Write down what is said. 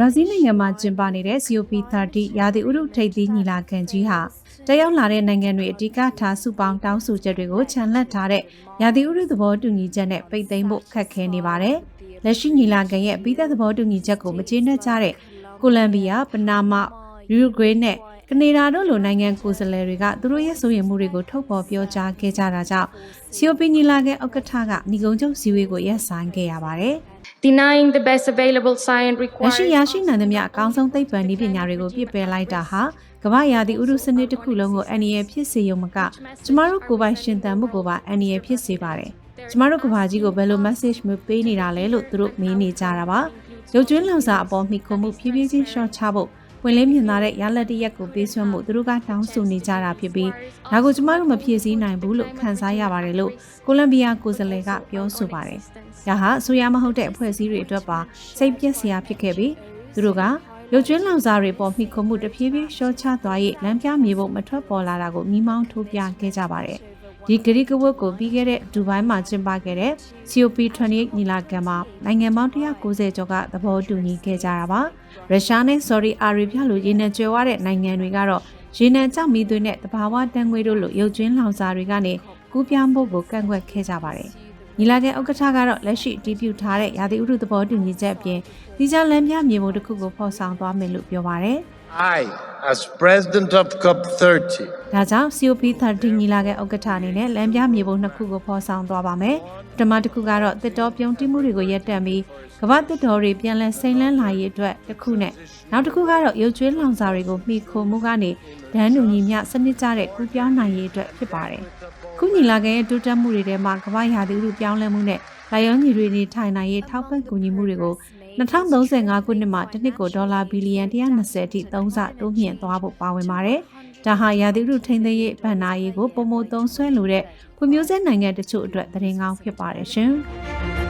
ရာဇီးနိုင်ငံမှာကျင်းပနေတဲ့ COP30 ရာသီဥတုထိပ်သီးညီလာခံကြီးဟာတက်ရောက်လာတဲ့နိုင်ငံတွေအဓိကထားစုပေါင်းတောင်းဆိုချက်တွေကိုခြံလှပ်ထားတဲ့ရာသီဥတုသဘောတူညီချက်နဲ့ပိတ်သိမ်းဖို့ခက်ခဲနေပါတယ်။လက်ရှိညီလာခံရဲ့အပိသက်သဘောတူညီချက်ကိုမကျေနပ်ကြတဲ့ကိုလံဘီယာ၊ပနာမ၊ယူဂရေနဲ့ ကနေဒါတို့လိုနိုင်ငံကိုယ်စားလှယ်တွေကသူတို့ရဲ့စိုးရိမ်မှုတွေကိုထုတ်ဖော်ပြောကြားခဲ့ကြတာကြောင့်စီယိုပင်ညီလာခံဥက္ကဋ္ဌကညီကုံချုပ်စည်းဝေးကိုရပ်ဆိုင်းခဲ့ရပါတယ်။ denying the best available science လက်ရှိ required ရရှိနိုင်သမျှအကောင်းဆုံးသိပ္ပံနည်းပညာတွေကိုပြစ်ပယ်လိုက်တာဟာကမ္ဘာရာသီဥတုစနစ်တစ်ခုလုံးကိုအန္တရာယ်ဖြစ်စေရုံမကကျမတို့ကိုယ်ပိုင်ရှင်သန်မှုကိုပါအန္တရာယ်ဖြစ်စေပါတယ်။ကျမတို့ကမ္ဘာကြီးကိုဘယ်လို message မျိုးပေးနေတာလဲလို့သူတို့မေးနေကြတာပါ။ရုပ်ကျွင်းလောင်စာအပေါ်မိခုံမှုဖြည်းဖြည်းချင်းရှော့ချဖို့ ဝင်လေးမြင်လာတဲ့ရလက်တရက်ကိုပေးစွမ်းမှုသူတို့ကတောင်းဆိုနေကြတာဖြစ်ပြီးဒါကိုကျမတို့မဖြည့်ဆည်းနိုင်ဘူးလို့ခန်းစားရပါတယ်လို့ကိုလံဘီယာကိုယ်စားလှယ်ကပြောဆိုပါတယ်။ဒါဟာအဆိုရမဟုတ်တဲ့အဖွဲ့အစည်းတွေအတွက်ပါစိတ်ပျက်စရာဖြစ်ခဲ့ပြီးသူတို့ကရုပ်ကျွင်းလောင်စာတွေပေါ်မိခုံမှုတဖြည်းဖြည်းရှော့ချသွား၍လမ်းပြမြေဖို့မထွက်ပေါ်လာတာကိုမိမောင်းထိုးပြခဲ့ကြပါတယ်။ ဒီဂရိကဝတ်ကိုပြီးခဲ့တဲ့ဒူဘိုင်းမှာကျင်းပခဲ့တဲ့ COP28 ညီလာခံမှာနိုင်ငံပေါင်း190ကျော်ကသဘောတူညီခဲ့ကြတာပါ။ရုရှားနဲ့ Saudi Arabia လိုရေနံကြွယ်ဝတဲ့နိုင်ငံတွေကတော့ရေနံကြောက်မီသွေးနဲ့တဘာဝတန်ငွေတို့လိုရုပ်ကျွင်းလောင်စာတွေကနေကူးပြောင်းဖို့ကိုကန့်ကွက်ခဲ့ကြပါတယ်။ညီလာခံဥက္ကဋ္ဌကတော့လက်ရှိအတည်ပြုထားတဲ့ရာသီဥတုသဘောတူညီချက်အပြင်ဒီကြလမ်းပြမြေပုံတစ်ခုကိုဖော်ဆောင်သွားမယ်လို့ပြောပါတယ်။ I, as president of COP30, ဒါကြောင့် COP30 ညီလာခံဥက္ကဋ္ဌအနေနဲ့လမ်းပြမြေပုံနှစ်ခုကိုဖော်ဆောင်သွားပါမယ်။ပထမတစ်ခုကတော့တစ်တော်ပြုံးတိမှုတွေကိုရပ်တန့်ပြီးကမ္ဘာတစ်တော်တွေပြန်လည်စိမ့်လန်းလာရေးအတွက်တစ်ခုနဲ့နောက်တစ်ခုကတော့ရုပ်ကျွေးလောင်စာတွေကိုမှီခိုမှုကနေဒန်းတူညီမျှစနစ်ကျတဲ့ကူးပြောင်းနိုင်ရေးအတွက်ဖြစ်ပါတယ်။ခုညီလာခံရဲ့တိုးတက်မှုတွေထဲမှာကမ္ဘာရာသီဥတုပြောင်းလဲမှုနဲ့လာရောညီတွေနေထိုင်နိုင်ရေးထောက်ပံ့ကူညီမှုတွေကို 2035ခုနှစ်မှာတစ်နှစ်ကိုဒေါ်လာဘီလီယံ120အထိသုံးဆတိုးမြင့်သွားဖို့ပါဝင်ပါတယ်။ဒါဟာရာသီဥတုထိန်းသိမ်းရေးဗန်နာရေးကိုပုံမသုံးဆွဲလိုတဲ့ဖွံ့ဖြိုးဆဲနိုင်ငံတချို့အတွက်သတင်းကောင်းဖြစ်ပါတယ်ရှင်။